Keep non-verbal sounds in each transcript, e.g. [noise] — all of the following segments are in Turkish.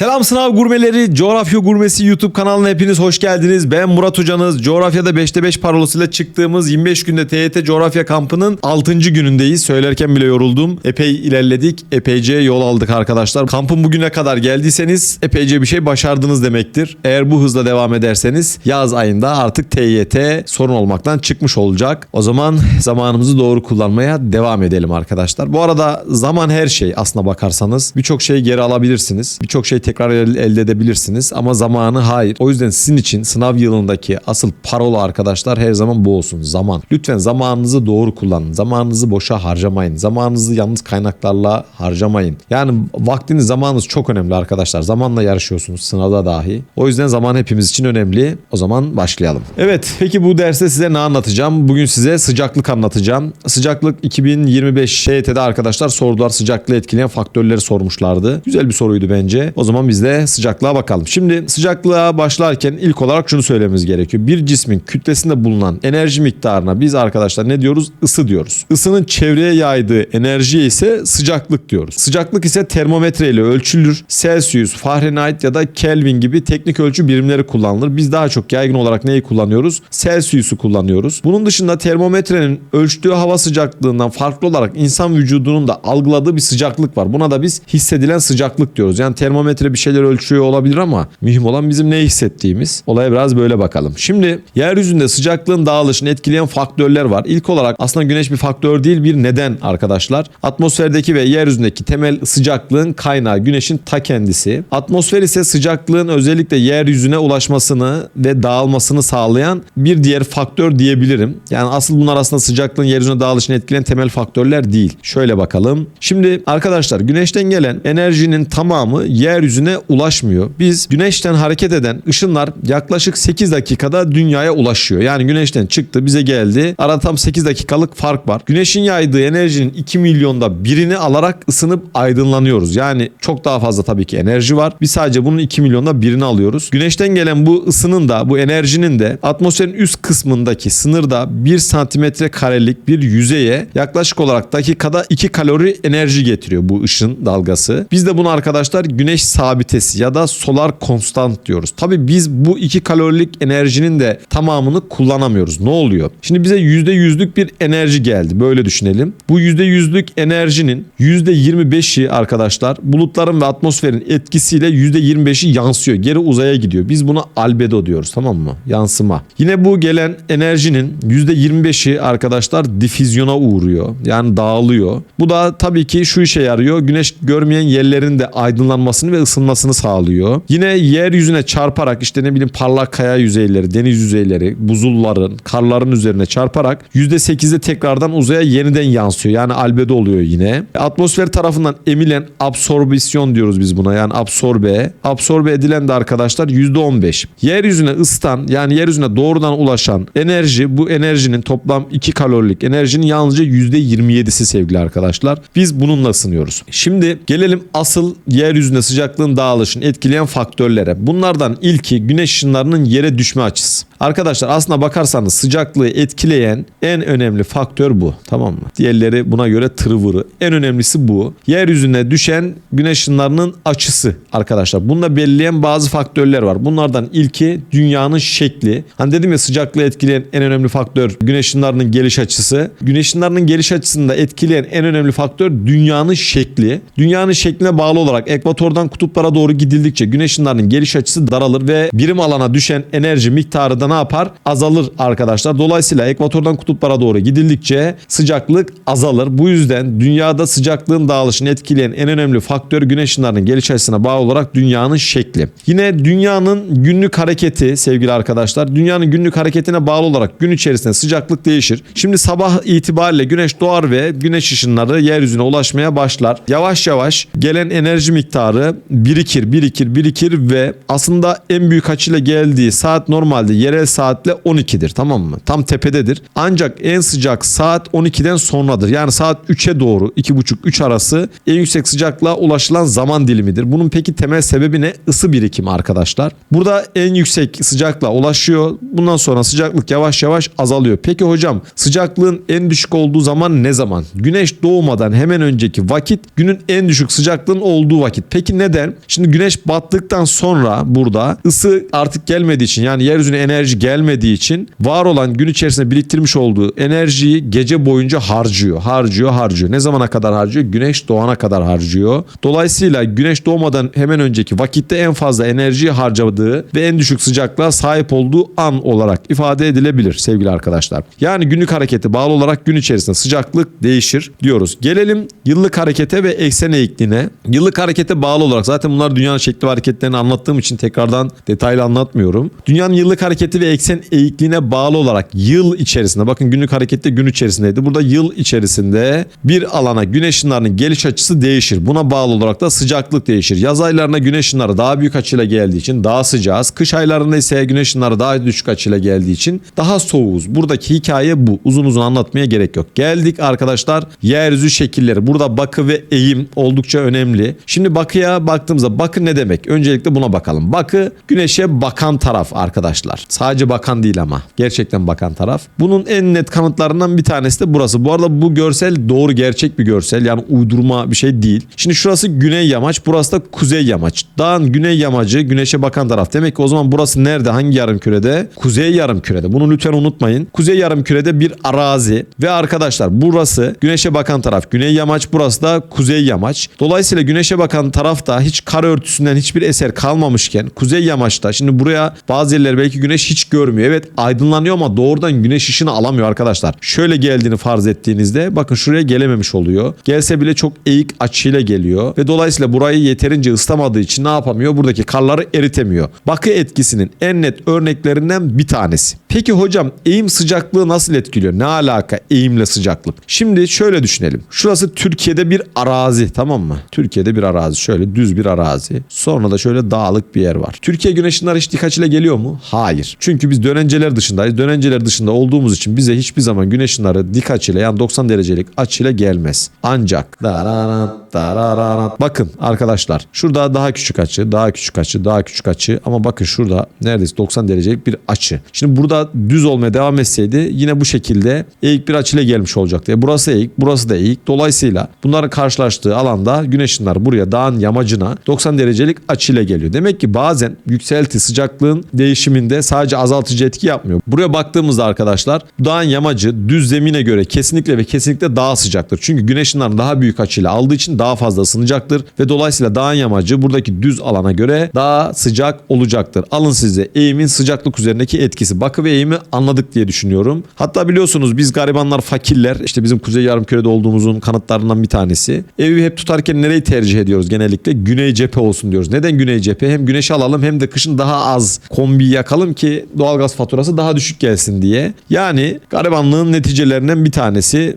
Selam sınav gurmeleri, Coğrafya Gurmesi YouTube kanalına hepiniz hoş geldiniz. Ben Murat Hocanız. Coğrafyada 5'te 5 parolasıyla çıktığımız 25 günde TYT Coğrafya kampının 6. günündeyiz. Söylerken bile yoruldum. Epey ilerledik, epeyce yol aldık arkadaşlar. Kampın bugüne kadar geldiyseniz epeyce bir şey başardınız demektir. Eğer bu hızla devam ederseniz yaz ayında artık TYT sorun olmaktan çıkmış olacak. O zaman zamanımızı doğru kullanmaya devam edelim arkadaşlar. Bu arada zaman her şey aslına bakarsanız. Birçok şeyi geri alabilirsiniz. Birçok şey tekrar el- elde edebilirsiniz ama zamanı hayır. O yüzden sizin için sınav yılındaki asıl parola arkadaşlar her zaman bu olsun. Zaman. Lütfen zamanınızı doğru kullanın. Zamanınızı boşa harcamayın. Zamanınızı yalnız kaynaklarla harcamayın. Yani vaktiniz, zamanınız çok önemli arkadaşlar. Zamanla yarışıyorsunuz sınavda dahi. O yüzden zaman hepimiz için önemli. O zaman başlayalım. Evet, peki bu derste size ne anlatacağım? Bugün size sıcaklık anlatacağım. Sıcaklık 2025 ŞYT'de arkadaşlar sordular. Sıcaklığı etkileyen faktörleri sormuşlardı. Güzel bir soruydu bence. O zaman biz de sıcaklığa bakalım. Şimdi sıcaklığa başlarken ilk olarak şunu söylememiz gerekiyor. Bir cismin kütlesinde bulunan enerji miktarına biz arkadaşlar ne diyoruz? Isı diyoruz. Isının çevreye yaydığı enerjiye ise sıcaklık diyoruz. Sıcaklık ise termometre ile ölçülür. Celsius, Fahrenheit ya da Kelvin gibi teknik ölçü birimleri kullanılır. Biz daha çok yaygın olarak neyi kullanıyoruz? Celsius'u kullanıyoruz. Bunun dışında termometrenin ölçtüğü hava sıcaklığından farklı olarak insan vücudunun da algıladığı bir sıcaklık var. Buna da biz hissedilen sıcaklık diyoruz. Yani termometre bir şeyler ölçüyor olabilir ama mühim olan bizim ne hissettiğimiz. Olaya biraz böyle bakalım. Şimdi yeryüzünde sıcaklığın dağılışını etkileyen faktörler var. İlk olarak aslında güneş bir faktör değil bir neden arkadaşlar. Atmosferdeki ve yeryüzündeki temel sıcaklığın kaynağı güneşin ta kendisi. Atmosfer ise sıcaklığın özellikle yeryüzüne ulaşmasını ve dağılmasını sağlayan bir diğer faktör diyebilirim. Yani asıl bunlar aslında sıcaklığın yeryüzüne dağılışını etkileyen temel faktörler değil. Şöyle bakalım. Şimdi arkadaşlar güneşten gelen enerjinin tamamı yeryüzüne ulaşmıyor. Biz güneşten hareket eden ışınlar yaklaşık 8 dakikada dünyaya ulaşıyor. Yani güneşten çıktı bize geldi. Arada tam 8 dakikalık fark var. Güneşin yaydığı enerjinin 2 milyonda birini alarak ısınıp aydınlanıyoruz. Yani çok daha fazla tabii ki enerji var. Biz sadece bunun 2 milyonda birini alıyoruz. Güneşten gelen bu ısının da bu enerjinin de atmosferin üst kısmındaki sınırda 1 santimetre karelik bir yüzeye yaklaşık olarak dakikada 2 kalori enerji getiriyor bu ışın dalgası. Biz de bunu arkadaşlar güneş sabitesi ya da solar konstant diyoruz. Tabii biz bu 2 kalorilik enerjinin de tamamını kullanamıyoruz. Ne oluyor? Şimdi bize %100'lük bir enerji geldi. Böyle düşünelim. Bu %100'lük enerjinin %25'i arkadaşlar bulutların ve atmosferin etkisiyle %25'i yansıyor. Geri uzaya gidiyor. Biz buna albedo diyoruz tamam mı? Yansıma. Yine bu gelen enerjinin %25'i arkadaşlar difüzyona uğruyor. Yani dağılıyor. Bu da tabii ki şu işe yarıyor. Güneş görmeyen yerlerin de aydınlanmasını ve ısınmasını sağlıyor. Yine yeryüzüne çarparak işte ne bileyim parlak kaya yüzeyleri, deniz yüzeyleri, buzulların, karların üzerine çarparak %8'de tekrardan uzaya yeniden yansıyor. Yani albedo oluyor yine. Atmosfer tarafından emilen absorbisyon diyoruz biz buna. Yani absorbe. Absorbe edilen de arkadaşlar %15. Yeryüzüne ısıtan yani yeryüzüne doğrudan ulaşan enerji bu enerjinin toplam 2 kalorilik enerjinin yalnızca %27'si sevgili arkadaşlar. Biz bununla ısınıyoruz. Şimdi gelelim asıl yeryüzünde sıcaklığın dağılışını etkileyen faktörlere. Bunlardan ilki güneş ışınlarının yere düşme açısı. Arkadaşlar aslına bakarsanız sıcaklığı etkileyen en önemli faktör bu. Tamam mı? Diğerleri buna göre tırvırı. En önemlisi bu. Yeryüzüne düşen güneş ışınlarının açısı arkadaşlar. Bunda belirleyen bazı faktörler var. Bunlardan ilki dünyanın şekli. Hani dedim ya sıcaklığı etkileyen en önemli faktör güneş ışınlarının geliş açısı. Güneş ışınlarının geliş açısını da etkileyen en önemli faktör dünyanın şekli. Dünyanın şekline bağlı olarak ekvatordan kutuplara doğru gidildikçe güneş ışınlarının geliş açısı daralır ve birim alana düşen enerji miktarı da ne yapar? Azalır arkadaşlar. Dolayısıyla ekvatordan kutuplara doğru gidildikçe sıcaklık azalır. Bu yüzden dünyada sıcaklığın dağılışını etkileyen en önemli faktör güneş ışınlarının geliş açısına bağlı olarak dünyanın şekli. Yine dünyanın günlük hareketi sevgili arkadaşlar. Dünyanın günlük hareketine bağlı olarak gün içerisinde sıcaklık değişir. Şimdi sabah itibariyle güneş doğar ve güneş ışınları yeryüzüne ulaşmaya başlar. Yavaş yavaş gelen enerji miktarı birikir, birikir, birikir ve aslında en büyük açıyla geldiği saat normalde yerel saatle 12'dir tamam mı? Tam tepededir. Ancak en sıcak saat 12'den sonradır. Yani saat 3'e doğru 2,5-3 arası en yüksek sıcaklığa ulaşılan zaman dilimidir. Bunun peki temel sebebi ne? Isı birikimi arkadaşlar. Burada en yüksek sıcaklığa ulaşıyor. Bundan sonra sıcaklık yavaş yavaş azalıyor. Peki hocam sıcaklığın en düşük olduğu zaman ne zaman? Güneş doğmadan hemen önceki vakit günün en düşük sıcaklığın olduğu vakit. Peki neden? Şimdi güneş battıktan sonra burada ısı artık gelmediği için yani yeryüzüne enerji gelmediği için var olan gün içerisinde biriktirmiş olduğu enerjiyi gece boyunca harcıyor. Harcıyor, harcıyor. Ne zamana kadar harcıyor? Güneş doğana kadar harcıyor. Dolayısıyla güneş doğmadan hemen önceki vakitte en fazla enerjiyi harcadığı ve en düşük sıcaklığa sahip olduğu an olarak ifade edilebilir sevgili arkadaşlar. Yani günlük harekete bağlı olarak gün içerisinde sıcaklık değişir diyoruz. Gelelim yıllık harekete ve eksen eğikliğine. Yıllık harekete bağlı olarak zaten bunlar dünyanın şekli ve hareketlerini anlattığım için tekrardan detaylı anlatmıyorum. Dünyanın yıllık hareketi ve eksen eğikliğine bağlı olarak yıl içerisinde bakın günlük harekette gün içerisindeydi. Burada yıl içerisinde bir alana güneş ışınlarının geliş açısı değişir. Buna bağlı olarak da sıcaklık değişir. Yaz aylarına güneş ışınları daha büyük açıyla geldiği için daha sıcağız. Kış aylarında ise güneş ışınları daha düşük açıyla geldiği için daha soğuğuz. Buradaki hikaye bu. Uzun uzun anlatmaya gerek yok. Geldik arkadaşlar yeryüzü şekilleri. Burada bakı ve eğim oldukça önemli. Şimdi bakıya baktığımızda bakı ne demek? Öncelikle buna bakalım. Bakı güneşe bakan taraf arkadaşlar. Sadece bakan değil ama. Gerçekten bakan taraf. Bunun en net kanıtlarından bir tanesi de burası. Bu arada bu görsel doğru gerçek bir görsel. Yani uydurma bir şey değil. Şimdi şurası güney yamaç. Burası da kuzey yamaç. Dağın güney yamacı güneşe bakan taraf. Demek ki o zaman burası nerede? Hangi yarım kürede? Kuzey yarım kürede. Bunu lütfen unutmayın. Kuzey yarım kürede bir arazi ve arkadaşlar burası güneşe bakan taraf güney yamaç. Burası da kuzey yamaç. Dolayısıyla güneşe bakan tarafta hiç kar örtüsünden hiçbir eser kalmamışken kuzey yamaçta şimdi buraya bazı yerler belki güneş hiç görmüyor. Evet aydınlanıyor ama doğrudan güneş ışını alamıyor arkadaşlar. Şöyle geldiğini farz ettiğinizde bakın şuraya gelememiş oluyor. Gelse bile çok eğik açıyla geliyor ve dolayısıyla burayı yeterince ıslamadığı için ne yapamıyor? Buradaki karları eritemiyor. Bakı etkisinin en net örneklerinden bir tanesi. Peki hocam eğim sıcaklığı nasıl etkiliyor? Ne alaka eğimle sıcaklık? Şimdi şöyle düşünelim. Şurası Türkiye'de bir arazi tamam mı? Türkiye'de bir arazi şöyle düz bir arazi. Sonra da şöyle dağlık bir yer var. Türkiye güneş ışınları hiç dik açıyla geliyor mu? Hayır. Çünkü biz dönenceler dışındayız. Dönenceler dışında olduğumuz için bize hiçbir zaman güneş ışınları dik açıyla yani 90 derecelik açıyla gelmez. Ancak dararat, dararat. bakın arkadaşlar şurada daha küçük açı, daha küçük açı, daha küçük açı ama bakın şurada neredeyse 90 derecelik bir açı. Şimdi burada düz olmaya devam etseydi yine bu şekilde eğik bir açıyla gelmiş olacaktı. E burası eğik, burası da eğik. Dolayısıyla bunların karşılaştığı alanda güneş buraya dağın yamacına 90 derecelik açıyla geliyor. Demek ki bazen yükselti sıcaklığın değişiminde sadece azaltıcı etki yapmıyor. Buraya baktığımızda arkadaşlar dağın yamacı düz zemine göre kesinlikle ve kesinlikle daha sıcaktır. Çünkü güneş daha büyük açıyla aldığı için daha fazla ısınacaktır ve dolayısıyla dağın yamacı buradaki düz alana göre daha sıcak olacaktır. Alın size eğimin sıcaklık üzerindeki etkisi. Bakı ve eğimi anladık diye düşünüyorum. Hatta biliyorsunuz biz garibanlar fakirler işte bizim kuzey yarımkürede olduğumuzun kanıtlarından bir tanesi. Evi hep tutarken nereyi tercih ediyoruz genellikle? Güney cephe olsun diyoruz. Neden güney cephe? Hem güneş alalım hem de kışın daha az kombi yakalım ki doğalgaz faturası daha düşük gelsin diye. Yani garibanlığın neticelerinden bir tanesi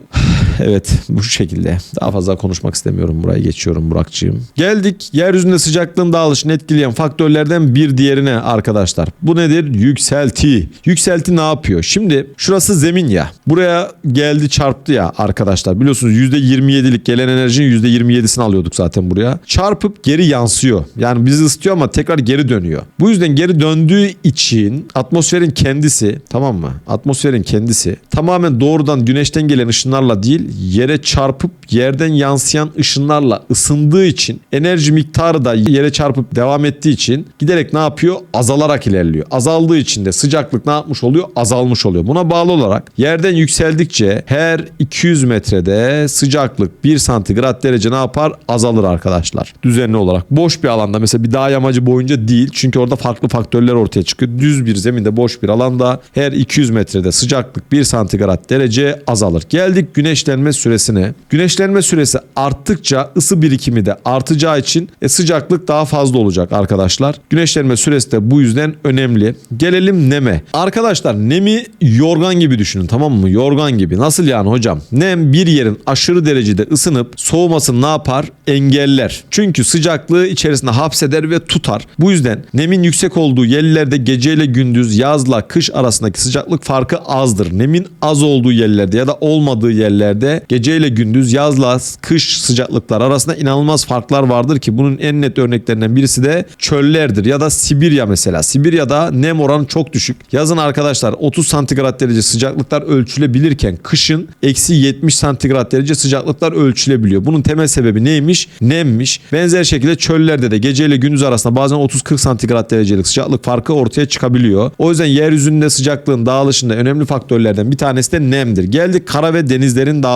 Evet bu şekilde. Daha fazla konuşmak istemiyorum. Buraya geçiyorum Burak'cığım. Geldik yeryüzünde sıcaklığın dağılışını etkileyen faktörlerden bir diğerine arkadaşlar. Bu nedir? Yükselti. Yükselti ne yapıyor? Şimdi şurası zemin ya. Buraya geldi çarptı ya arkadaşlar. Biliyorsunuz %27'lik gelen enerjinin %27'sini alıyorduk zaten buraya. Çarpıp geri yansıyor. Yani bizi ısıtıyor ama tekrar geri dönüyor. Bu yüzden geri döndüğü için atmosferin kendisi tamam mı? Atmosferin kendisi tamamen doğrudan güneşten gelen ışınlarla değil yere çarpıp yerden yansıyan ışınlarla ısındığı için enerji miktarı da yere çarpıp devam ettiği için giderek ne yapıyor? Azalarak ilerliyor. Azaldığı için de sıcaklık ne yapmış oluyor? Azalmış oluyor. Buna bağlı olarak yerden yükseldikçe her 200 metrede sıcaklık 1 santigrat derece ne yapar? Azalır arkadaşlar. Düzenli olarak. Boş bir alanda mesela bir dağ yamacı boyunca değil. Çünkü orada farklı faktörler ortaya çıkıyor. Düz bir zeminde boş bir alanda her 200 metrede sıcaklık 1 santigrat derece azalır. Geldik güneşlenme süresine. Güneşlenme süresi arttıkça ısı birikimi de artacağı için e, sıcaklık daha fazla olacak arkadaşlar. Güneşlenme süresi de bu yüzden önemli. Gelelim neme. Arkadaşlar nemi yorgan gibi düşünün tamam mı? Yorgan gibi. Nasıl yani hocam? Nem bir yerin aşırı derecede ısınıp soğumasını ne yapar? Engeller. Çünkü sıcaklığı içerisinde hapseder ve tutar. Bu yüzden nemin yüksek olduğu yerlerde geceyle gündüz yazla kış arasındaki sıcaklık farkı azdır. Nemin az olduğu yerlerde ya da olmadığı yerlerde bölgelerde gece ile gündüz yazla kış sıcaklıklar arasında inanılmaz farklar vardır ki bunun en net örneklerinden birisi de çöllerdir ya da Sibirya mesela. Sibirya'da nem oranı çok düşük. Yazın arkadaşlar 30 santigrat derece sıcaklıklar ölçülebilirken kışın eksi 70 santigrat derece sıcaklıklar ölçülebiliyor. Bunun temel sebebi neymiş? Nemmiş. Benzer şekilde çöllerde de gece ile gündüz arasında bazen 30-40 santigrat derecelik sıcaklık farkı ortaya çıkabiliyor. O yüzden yeryüzünde sıcaklığın dağılışında önemli faktörlerden bir tanesi de nemdir. Geldik kara ve denizlerin dağılışına.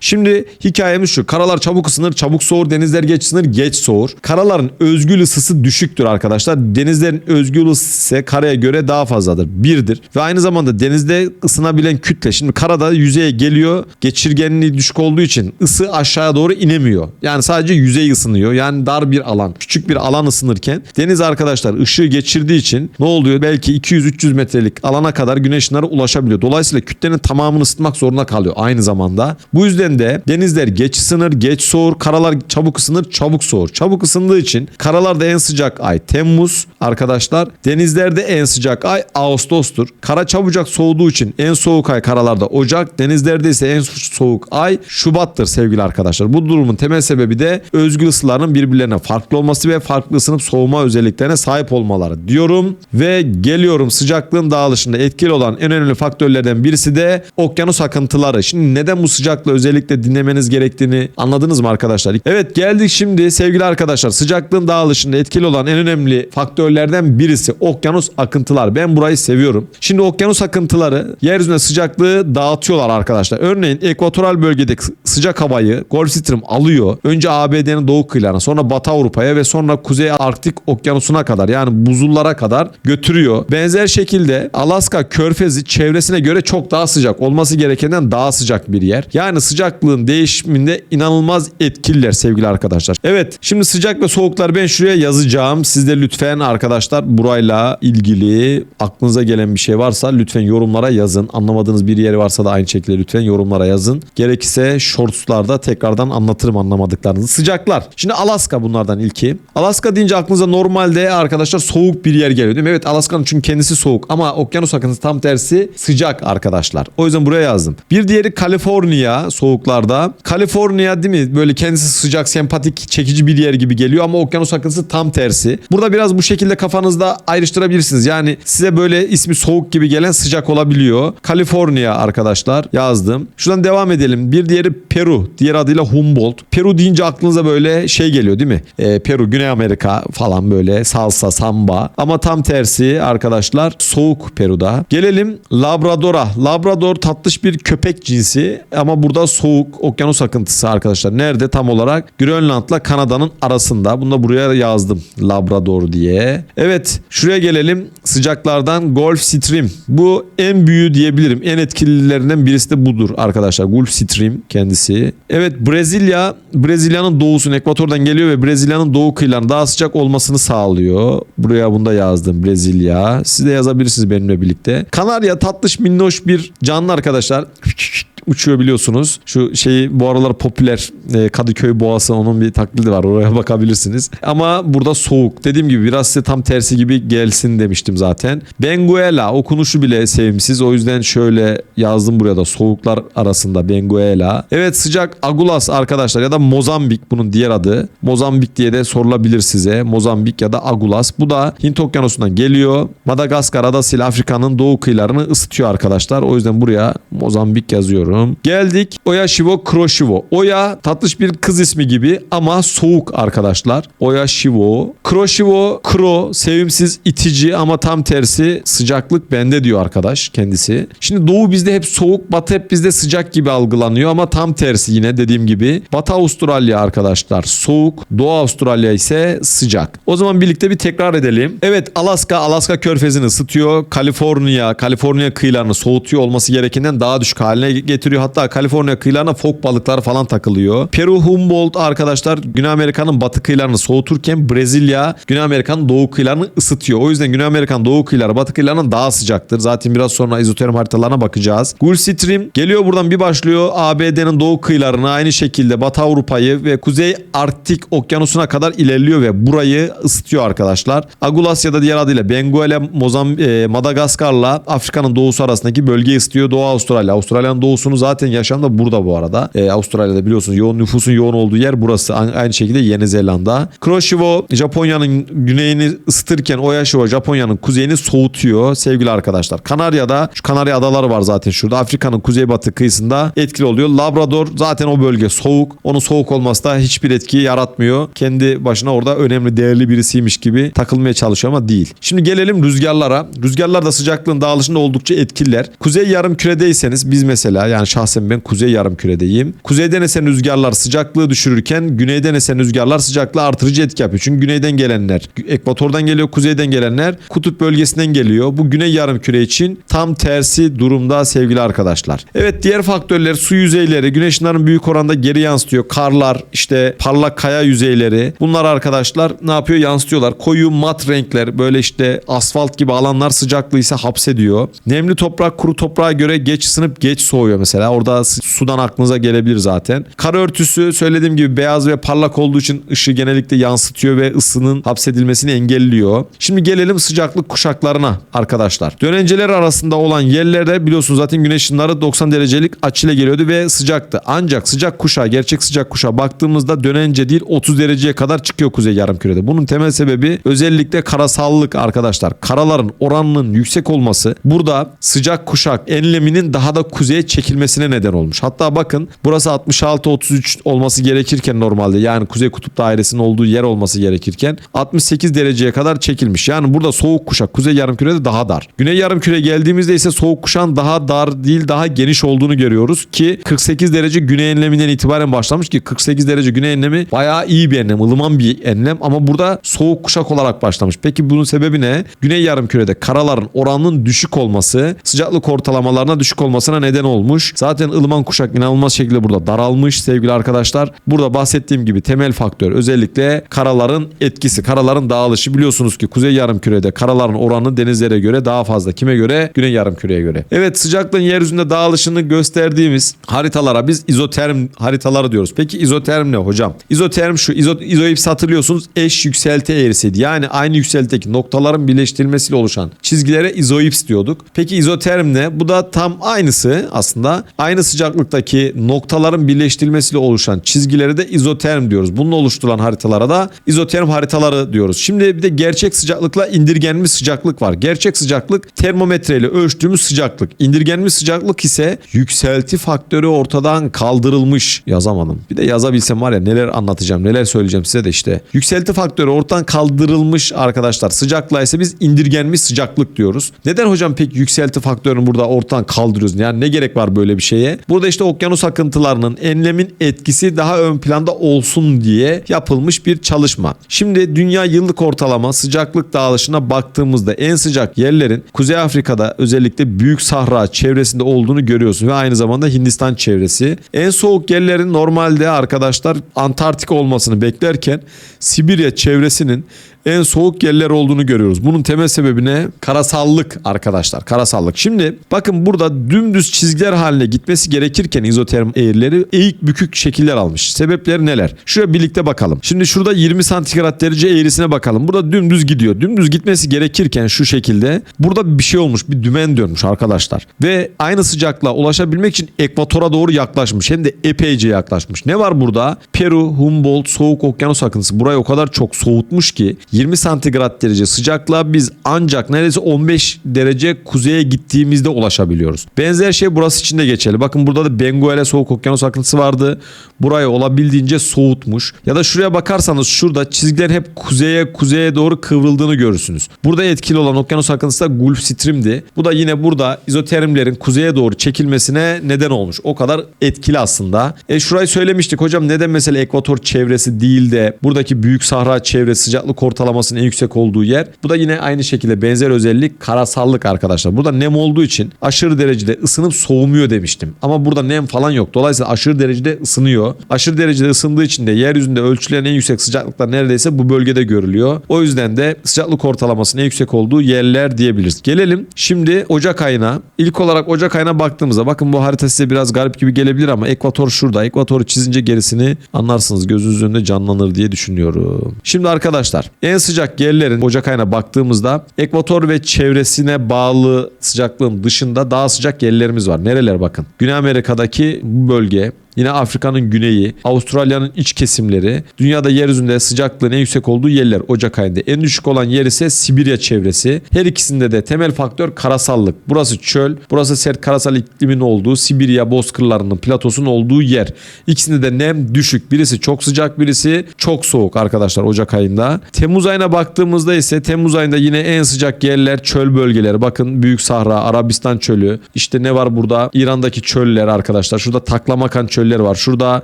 Şimdi hikayemiz şu. Karalar çabuk ısınır, çabuk soğur. Denizler geç ısınır, geç soğur. Karaların özgül ısısı düşüktür arkadaşlar. Denizlerin özgül ısısı karaya göre daha fazladır. Birdir. Ve aynı zamanda denizde ısınabilen kütle. Şimdi karada yüzeye geliyor. Geçirgenliği düşük olduğu için ısı aşağıya doğru inemiyor. Yani sadece yüzey ısınıyor. Yani dar bir alan. Küçük bir alan ısınırken deniz arkadaşlar ışığı geçirdiği için ne oluyor? Belki 200-300 metrelik alana kadar güneş ışınları ulaşabiliyor. Dolayısıyla kütlenin tamamını ısıtmak zorunda kalıyor aynı zamanda. Bu yüzden de denizler geç ısınır, geç soğur. Karalar çabuk ısınır, çabuk soğur. Çabuk ısındığı için karalarda en sıcak ay Temmuz arkadaşlar. Denizlerde en sıcak ay Ağustos'tur. Kara çabucak soğuduğu için en soğuk ay karalarda Ocak. Denizlerde ise en soğuk ay Şubat'tır sevgili arkadaşlar. Bu durumun temel sebebi de özgül ısılarının birbirlerine farklı olması ve farklı ısınıp soğuma özelliklerine sahip olmaları diyorum. Ve geliyorum sıcaklığın dağılışında etkili olan en önemli faktörlerden birisi de okyanus akıntıları. Şimdi neden bu sıcaklığı özellikle dinlemeniz gerektiğini anladınız mı arkadaşlar? Evet geldik şimdi sevgili arkadaşlar sıcaklığın dağılışında etkili olan en önemli faktörlerden birisi okyanus akıntılar. Ben burayı seviyorum. Şimdi okyanus akıntıları yeryüzüne sıcaklığı dağıtıyorlar arkadaşlar. Örneğin ekvatoral bölgedeki sıcak havayı Gulf Stream alıyor. Önce ABD'nin doğu kıyılarına sonra Batı Avrupa'ya ve sonra Kuzey Arktik okyanusuna kadar yani buzullara kadar götürüyor. Benzer şekilde Alaska körfezi çevresine göre çok daha sıcak. Olması gerekenden daha sıcak bir yer. Yani sıcaklığın değişiminde inanılmaz etkililer sevgili arkadaşlar. Evet şimdi sıcak ve soğuklar ben şuraya yazacağım. Siz de lütfen arkadaşlar burayla ilgili aklınıza gelen bir şey varsa lütfen yorumlara yazın. Anlamadığınız bir yeri varsa da aynı şekilde lütfen yorumlara yazın. Gerekirse shortslarda tekrardan anlatırım anlamadıklarınızı. Sıcaklar. Şimdi Alaska bunlardan ilki. Alaska deyince aklınıza normalde arkadaşlar soğuk bir yer geliyor değil mi? Evet Alaska'nın çünkü kendisi soğuk ama okyanus akıntısı tam tersi sıcak arkadaşlar. O yüzden buraya yazdım. Bir diğeri Kaliforniya soğuklarda. Kaliforniya değil mi? Böyle kendisi sıcak, sempatik, çekici bir yer gibi geliyor ama okyanus akıntısı tam tersi. Burada biraz bu şekilde kafanızda ayrıştırabilirsiniz. Yani size böyle ismi soğuk gibi gelen sıcak olabiliyor. Kaliforniya arkadaşlar yazdım. Şuradan devam edelim. Bir diğeri Peru. Diğer adıyla Humboldt. Peru deyince aklınıza böyle şey geliyor değil mi? Ee, Peru, Güney Amerika falan böyle salsa, samba. Ama tam tersi arkadaşlar soğuk Peru'da. Gelelim Labrador'a. Labrador tatlış bir köpek cinsi ama burada soğuk okyanus akıntısı arkadaşlar. Nerede tam olarak? Grönland'la Kanada'nın arasında. Bunu da buraya yazdım. Labrador diye. Evet şuraya gelelim. Sıcaklardan Gulf Stream. Bu en büyüğü diyebilirim. En etkililerinden birisi de budur arkadaşlar. Gulf Stream kendisi. Evet Brezilya, Brezilya'nın doğusun ekvatordan geliyor ve Brezilya'nın doğu kıyılarının daha sıcak olmasını sağlıyor. Buraya bunu da yazdım Brezilya. Siz de yazabilirsiniz benimle birlikte. Kanarya tatlış minnoş bir canlı arkadaşlar [laughs] uçuyor biliyorsunuz. Şu şeyi bu aralar popüler e, Kadıköy boğası onun bir taklidi var. Oraya [laughs] bakabilirsiniz. Ama burada soğuk. Dediğim gibi biraz size tam tersi gibi gelsin demiştim zaten. Benguela okunuşu bile sevimsiz. O yüzden şöyle yazdım buraya da soğuklar arasında Benguela. Evet sıcak Agulas arkadaşlar ya da Mozambik bunun diğer adı. Mozambik diye de sorulabilir size. Mozambik ya da Agulas. Bu da Hint okyanusundan geliyor. Madagaskar adasıyla Afrika'nın doğu kıyılarını ısıtıyor arkadaşlar. O yüzden buraya Mozambik yazıyorum. Geldik Oya Shivo Kroshivo. Oya tatlış bir kız ismi gibi ama soğuk arkadaşlar. Oya Shivo. Kroshivo Kro sevimsiz itici ama tam tersi sıcaklık bende diyor arkadaş kendisi. Şimdi doğu bizde hep soğuk batı hep bizde sıcak gibi algılanıyor ama tam tersi yine dediğim gibi. Batı Avustralya arkadaşlar soğuk. Doğu Avustralya ise sıcak. O zaman birlikte bir tekrar edelim. Evet Alaska Alaska körfezini ısıtıyor. Kaliforniya Kaliforniya kıyılarını soğutuyor olması gerekenden daha düşük haline getiriyor. Hatta Kaliforniya kıyılarına fok balıklar falan takılıyor. Peru Humboldt arkadaşlar Güney Amerika'nın batı kıyılarını soğuturken Brezilya Güney Amerika'nın doğu kıyılarını ısıtıyor. O yüzden Güney Amerika'nın doğu kıyıları batı kıyılarının daha sıcaktır. Zaten biraz sonra izoterm haritalarına bakacağız. Gulf Stream geliyor buradan bir başlıyor ABD'nin doğu kıyılarına aynı şekilde Batı Avrupa'yı ve Kuzey Arktik okyanusuna kadar ilerliyor ve burayı ısıtıyor arkadaşlar. Agulas ya da diğer adıyla Benguela, Mozamb e, Madagaskar'la Afrika'nın doğusu arasındaki bölgeyi ısıtıyor. Doğu Avustralya, Avustralya'nın doğusunu nüfusunun zaten yaşamı da burada bu arada. Ee, Avustralya'da biliyorsunuz yoğun nüfusun yoğun olduğu yer burası. Aynı şekilde Yeni Zelanda. Kuroshiwo Japonya'nın güneyini ısıtırken Oyashiwo Japonya'nın kuzeyini soğutuyor sevgili arkadaşlar. Kanarya'da şu Kanarya adaları var zaten şurada. Afrika'nın kuzeybatı kıyısında etkili oluyor. Labrador zaten o bölge soğuk. Onun soğuk olması da hiçbir etki yaratmıyor. Kendi başına orada önemli değerli birisiymiş gibi takılmaya çalışıyor ama değil. Şimdi gelelim rüzgarlara. Rüzgarlar da sıcaklığın dağılışında oldukça etkililer. Kuzey yarım küredeyseniz biz mesela yani şahsen ben kuzey yarım küredeyim. Kuzeyden esen rüzgarlar sıcaklığı düşürürken güneyden esen rüzgarlar sıcaklığı artırıcı etki yapıyor. Çünkü güneyden gelenler ekvatordan geliyor, kuzeyden gelenler kutup bölgesinden geliyor. Bu güney yarım küre için tam tersi durumda sevgili arkadaşlar. Evet diğer faktörler su yüzeyleri güneş ışınlarının büyük oranda geri yansıtıyor. Karlar işte parlak kaya yüzeyleri bunlar arkadaşlar ne yapıyor yansıtıyorlar. Koyu mat renkler böyle işte asfalt gibi alanlar sıcaklığı ise hapsediyor. Nemli toprak kuru toprağa göre geç ısınıp geç soğuyor mesela. Orada s- sudan aklınıza gelebilir zaten. Kar örtüsü söylediğim gibi beyaz ve parlak olduğu için ışığı genellikle yansıtıyor ve ısının hapsedilmesini engelliyor. Şimdi gelelim sıcaklık kuşaklarına arkadaşlar. Dönenceler arasında olan yerlerde biliyorsunuz zaten güneş ışınları 90 derecelik açıyla geliyordu ve sıcaktı. Ancak sıcak kuşağı, gerçek sıcak kuşağa baktığımızda dönence değil 30 dereceye kadar çıkıyor kuzey yarımkürede. Bunun temel sebebi özellikle karasallık arkadaşlar. Karaların oranının yüksek olması burada sıcak kuşak enleminin daha da kuzeye çekilmesine neden olmuş. Hatta bakın burası 66-33 olması gerekirken normalde yani kuzey kutup dairesinin olduğu yer olması gerekirken 68 dereceye kadar çekilmiş. Yani burada soğuk kuşak kuzey yarımkürede daha dar. Güney yarımküre geldiğimizde ise soğuk kuşağın daha dar değil daha geniş olduğunu görüyoruz ki 48 derece güney enleminden itibaren başlamış ki 48 derece güney enlemi bayağı iyi bir enlem, ılıman bir enlem ama burada soğuk kuşak olarak başlamış. Peki bunun sebebi ne? Güney yarımkürede karaların oranının düşük olması sıcaklık ortalamalarına düşük olmasına neden olmuş. Zaten ılıman kuşak inanılmaz şekilde burada daralmış sevgili arkadaşlar. Burada bahsettiğim gibi temel faktör özellikle karaların etkisi, karaların dağılışı biliyorsunuz ki kuzey yarımkürede karaların oranı denizlere göre daha fazla. Kime göre? Güney yarımküreye göre. Evet sıcaklığın yeryüzünde dağılışını gösterdiğimiz haritalara biz izoterm haritaları diyoruz. Peki izoterm ne hocam? İzoterm şu. İzo, izoips hatırlıyorsunuz eş yükselti eğrisiydi. Yani aynı yükseltideki noktaların birleştirilmesiyle oluşan çizgilere izoips diyorduk. Peki izoterm ne? Bu da tam aynısı aslında. Aynı sıcaklıktaki noktaların birleştirilmesiyle oluşan çizgileri de izoterm diyoruz. Bununla oluşturulan haritalara da izoterm haritaları diyoruz. Şimdi bir de gerçek sıcaklıkla indirgenmiş sıcaklık var. Gerçek sıcaklık termometreyle ölçtüğümüz sıcaklık. İndirgenmiş sıcaklık ise yükselti faktörü ortadan kaldırılmış. Yazamadım. Bir de yazabilsem var ya neler anlatacağım, neler söyleyeceğim size de işte. Yükselti faktörü ortadan kaldırılmış arkadaşlar. Sıcaklığa ise biz indirgenmiş sıcaklık diyoruz. Neden hocam pek yükselti faktörünü burada ortadan kaldırıyoruz? Yani ne gerek var böyle bir şeye? Burada işte okyanus akıntılarının enlemin etkisi daha ön planda olsun diye yapılmış bir çalışma. Şimdi dünya yıllık ortalama sıcaklık dağılışına baktığımızda en sıcak yerlerin Kuzey Afrika'da özellikle Büyük Sahra çevresinde olduğunu görüyorsun ve aynı zamanda Hindistan çevresi. En soğuk yerlerin normalde arkadaşlar Antarktika olmasını beklerken Sibirya çevresinin en soğuk yerler olduğunu görüyoruz. Bunun temel sebebi ne? Karasallık arkadaşlar. Karasallık. Şimdi bakın burada dümdüz çizgiler haline gitmesi gerekirken izoterm eğrileri eğik bükük şekiller almış. Sebepleri neler? Şuraya birlikte bakalım. Şimdi şurada 20 santigrat derece eğrisine bakalım. Burada dümdüz gidiyor. Dümdüz gitmesi gerekirken şu şekilde burada bir şey olmuş. Bir dümen dönmüş arkadaşlar. Ve aynı sıcaklığa ulaşabilmek için ekvatora doğru yaklaşmış. Hem de epeyce yaklaşmış. Ne var burada? Peru, Humboldt, soğuk okyanus akıntısı. Burayı o kadar çok soğutmuş ki 20 santigrat derece sıcaklığa biz ancak neredeyse 15 derece kuzeye gittiğimizde ulaşabiliyoruz. Benzer şey burası için de geçerli. Bakın burada da Benguela soğuk okyanus akıntısı vardı. Burayı olabildiğince soğutmuş. Ya da şuraya bakarsanız şurada çizgiler hep kuzeye kuzeye doğru kıvrıldığını görürsünüz. Burada etkili olan okyanus akıntısı da Gulf Stream'di. Bu da yine burada izotermlerin kuzeye doğru çekilmesine neden olmuş. O kadar etkili aslında. E şurayı söylemiştik hocam neden mesela ekvator çevresi değil de buradaki büyük sahra çevresi sıcaklık ortalamasının en yüksek olduğu yer. Bu da yine aynı şekilde benzer özellik karasallık arkadaşlar. Burada nem olduğu için aşırı derecede ısınıp soğumuyor demiştim. Ama burada nem falan yok. Dolayısıyla aşırı derecede ısınıyor. Aşırı derecede ısındığı için de yeryüzünde ölçülen en yüksek sıcaklıklar neredeyse bu bölgede görülüyor. O yüzden de sıcaklık ortalamasının en yüksek olduğu yerler diyebiliriz. Gelelim şimdi Ocak ayına. İlk olarak Ocak ayına baktığımızda bakın bu harita size biraz garip gibi gelebilir ama ekvator şurada. Ekvatoru çizince gerisini anlarsınız. Gözünüzün önünde canlanır diye düşünüyorum. Şimdi arkadaşlar en En sıcak yerlerin Ocak ayına baktığımızda ekvator ve çevresine bağlı sıcaklığın dışında daha sıcak yerlerimiz var. Nereler bakın. Güney Amerika'daki bu bölge, Yine Afrika'nın güneyi, Avustralya'nın iç kesimleri, dünyada yeryüzünde sıcaklığın en yüksek olduğu yerler Ocak ayında. En düşük olan yer ise Sibirya çevresi. Her ikisinde de temel faktör karasallık. Burası çöl, burası sert karasal iklimin olduğu Sibirya bozkırlarının platosunun olduğu yer. İkisinde de nem düşük. Birisi çok sıcak, birisi çok soğuk arkadaşlar Ocak ayında. Temmuz ayına baktığımızda ise Temmuz ayında yine en sıcak yerler çöl bölgeleri. Bakın Büyük Sahra, Arabistan çölü. İşte ne var burada? İran'daki çöller arkadaşlar. Şurada Taklamakan çölleri var. Şurada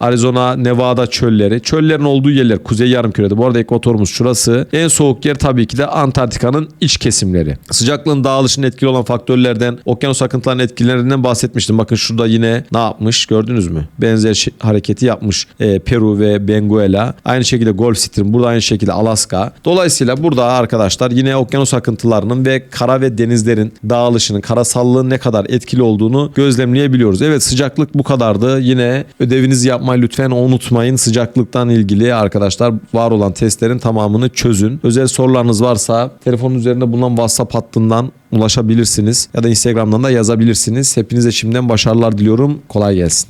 Arizona, Nevada çölleri. Çöllerin olduğu yerler Kuzey Yarımküre'de. Bu arada ekvatorumuz şurası. En soğuk yer tabii ki de Antarktika'nın iç kesimleri. Sıcaklığın dağılışının etkili olan faktörlerden, okyanus akıntılarının etkilerinden bahsetmiştim. Bakın şurada yine ne yapmış gördünüz mü? Benzer şey- hareketi yapmış e, Peru ve Benguela. Aynı şekilde Gulf Stream. Burada aynı şekilde Alaska. Dolayısıyla burada arkadaşlar yine okyanus akıntılarının ve kara ve denizlerin dağılışının, karasallığın ne kadar etkili olduğunu gözlemleyebiliyoruz. Evet sıcaklık bu kadardı. Yine ödevinizi yapmayı lütfen unutmayın. Sıcaklıktan ilgili arkadaşlar var olan testlerin tamamını çözün. Özel sorularınız varsa telefonun üzerinde bulunan WhatsApp hattından ulaşabilirsiniz ya da Instagram'dan da yazabilirsiniz. Hepinize şimdiden başarılar diliyorum. Kolay gelsin.